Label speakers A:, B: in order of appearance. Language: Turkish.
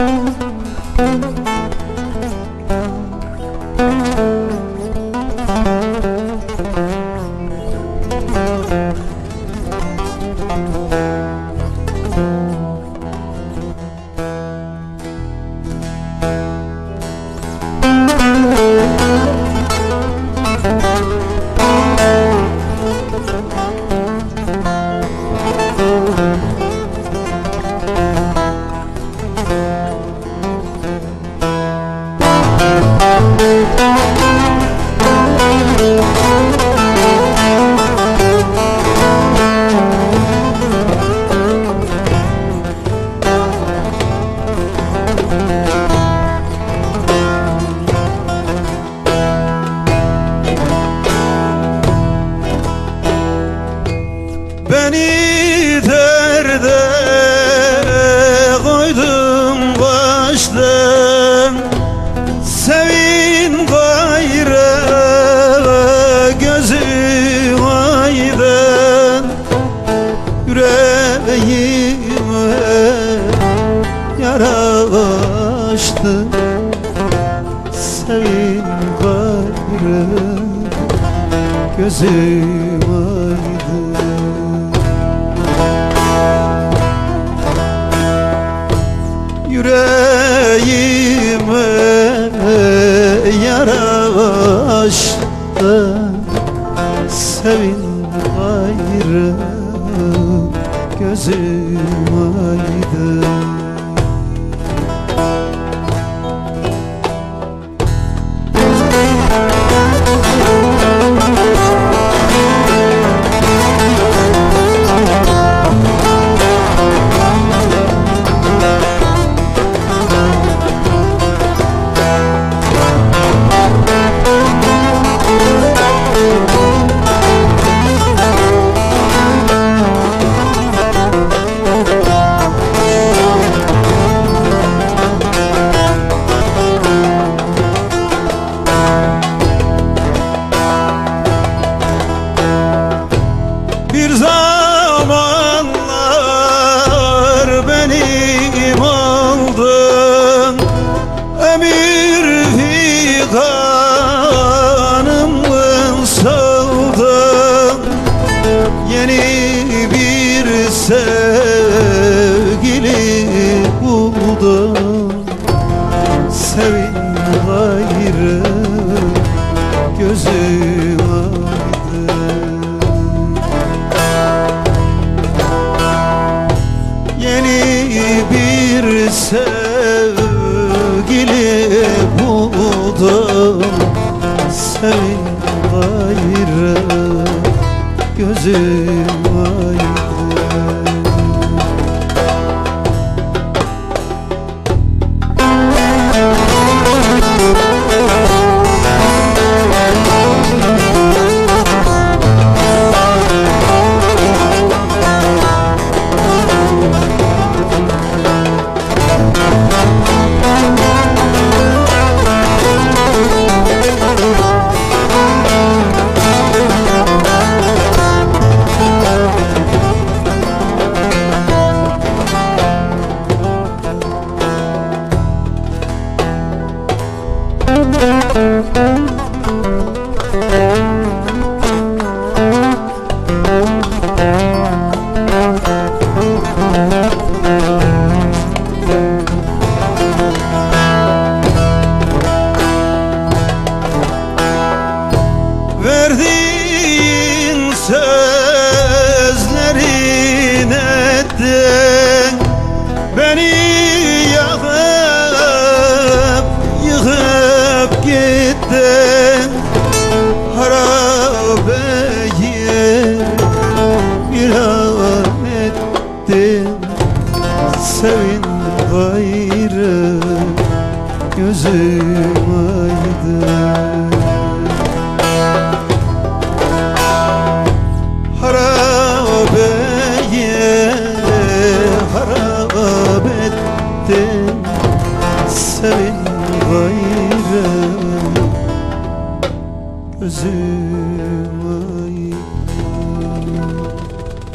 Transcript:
A: Thank you. Beni derde koydum baştan. Sevin gayrı gözü aydın Yüreğime yara açtı Sevin gayrı gözü aydın Yüreğime yara açtı Sevin gayrı gözüm aydın sevgili buldum. Sevin gayrı gözüm Hasretten harabeye viran ettim. Sevin gayrı gözüm aydın. Harabeye harap ettim. Sevin gayrı üzüm